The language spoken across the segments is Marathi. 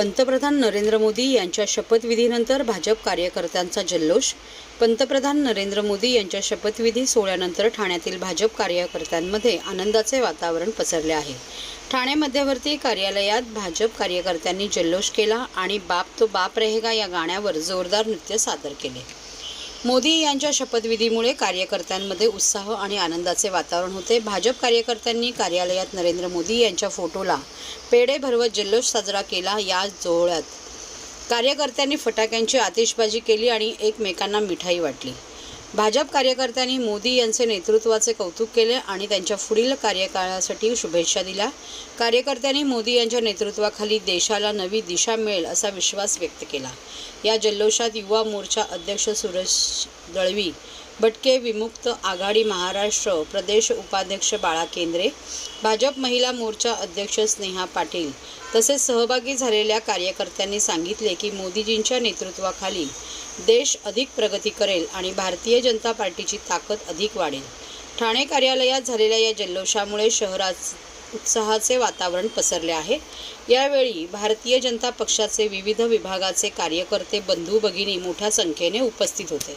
पंतप्रधान नरेंद्र मोदी यांच्या शपथविधीनंतर भाजप कार्यकर्त्यांचा जल्लोष. पंतप्रधान नरेंद्र मोदी यांच्या शपथविधी सोहळ्यानंतर ठाण्यातील भाजप कार्यकर्त्यांमध्ये आनंदाचे वातावरण पसरले आहे. ठाणे मध्यवर्ती कार्यालयात भाजप कार्यकर्त्यांनी जल्लोष केला आणि बाप तो बाप रहेगा या गाण्यावर जोरदार नृत्य सादर केले. मोदी यांच्या शपथविधीमुळे कार्यकर्त्यांमध्ये उत्साह आणि आनंदाचे वातावरण होते. भाजप कार्यकर्त्यांनी कार्यालयात नरेंद्र मोदी यांच्या फोटोला पेढे भरवत जल्लोष साजरा केला. या जोहळ्यात कार्यकर्त्यांनी फटाक्यांची आतिषबाजी केली आणि एकमेकांना मिठाई वाटली. भाजप कार्यकर्त्यांनी मोदी यांचे नेतृत्वाचे कौतुक केले आणि त्यांच्या पुढील कार्यकाळासाठी शुभेच्छा दिल्या. कार्यकर्त्यांनी मोदी यांच्या नेतृत्वाखाली देशाला नवी दिशा मिळेल असा विश्वास व्यक्त केला. या जल्लोषात युवा मोर्चा अध्यक्ष सुरेश दळवी भटके विमुक्त आघाडी महाराष्ट्र प्रदेश उपाध्यक्ष बाळा केंद्रे भाजप महिला मोर्चा अध्यक्ष स्नेहा पाटील तसेच सहभागी झालेल्या कार्यकर्त्यांनी सांगितले की मोदीजींच्या नेतृत्वाखाली देश अधिक प्रगती करेल आणि भारतीय जनता पार्टीची ताकद अधिक वाढेल. ठाणे कार्यालयात झालेल्या या जल्लोषामुळे शहरात उत्साहाचे वातावरण पसरले आहे. यावेळी भारतीय जनता पक्षाचे विविध विभागाचे कार्यकर्ते बंधू भगिनी मोठ्या संख्येने उपस्थित होते.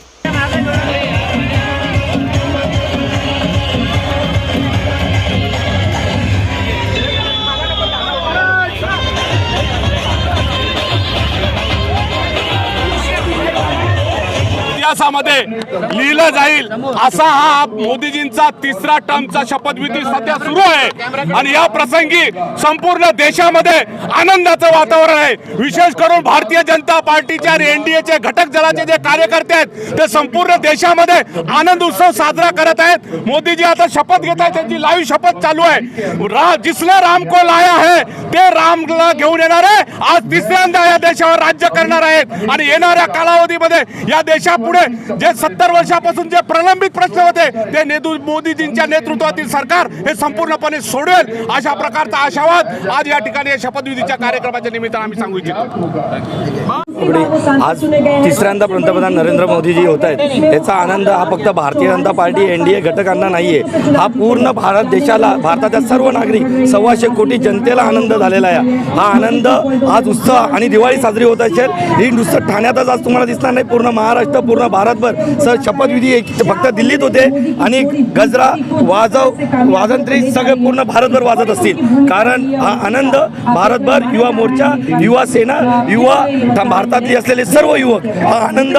इतिहासामध्ये लिहिलं जाईल. असा हा मोदीजींचा तिसरा टर्मचा शपथविधी सध्या सुरू आहे. आणि या प्रसंगी संपूर्ण देशामध्ये आनंदाचं वातावरण आहे. विशेष करून भारतीय जनता पार्टीचे आणि एनडीएचे घटक दलाचे जे कार्यकर्ते आहेत ते संपूर्ण देशामध्ये आनंद उत्सव साजरा करत आहेत. मोदीजी आता शपथ घेत आहेत. त्यांची लाईव्ह शपथ चालू आहे. रा जिसने राम को लाया है ते रामला घेऊन येणार आहे. आज तिसऱ्यांदा या देशावर राज्य करणार आहेत. आणि येणाऱ्या कालावधीमध्ये या देशापुढे जे सत्तर वर्षापासून जे प्रलंबित प्रश्न होते ते नेतू मोदीजींच्या नेतृत्वातील सरकार हे संपूर्णपणे सोडवेल अशा प्रकारचा आशावाद आज या ठिकाणी या शपथविधीच्या कार्यक्रमाच्या निमित्तानं आम्ही सांगू इच्छितो. आज तिसऱ्यांदा पंतप्रधान नरेंद्र मोदीजी होत आहेत. याचा आनंद हा फक्त Bharatiya Janata Party N D A घटकांना नाहीये. हा पूर्ण भारत देशाला भारताच्या सर्व नागरिक सव्वाशे कोटी जनतेला आनंद झालेला आहे. हा आनंद आज उत्साह आणि दिवाळी साजरी होत असेल. ही नुसतं ठाण्यातच आज तुम्हाला दिसणार नाही. पूर्ण महाराष्ट्र पूर्ण भारतभर. सर शपथविधी फक्त दिल्लीत होते आणि गजरा वाजव वाजंत्री सगळे पूर्ण भारतभर वाजत असतील. कारण हा आनंद भारतभर युवा मोर्चा युवा सेना युवा भारतातली असलेले सर्व युवक हा आनंद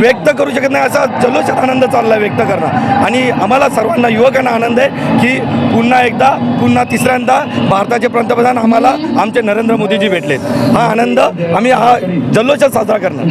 व्यक्त करू शकत नाही असा जल्लोषात आनंद चालला व्यक्त करणं. आणि आम्हाला सर्वांना युवकांना आनंद आहे की पुन्हा एकदा पुन्हा तिसऱ्यांदा भारताचे पंतप्रधान आम्हाला आमचे नरेंद्र मोदीजी भेटलेत. हा आनंद आम्ही हा जल्लोषात साजरा करणार.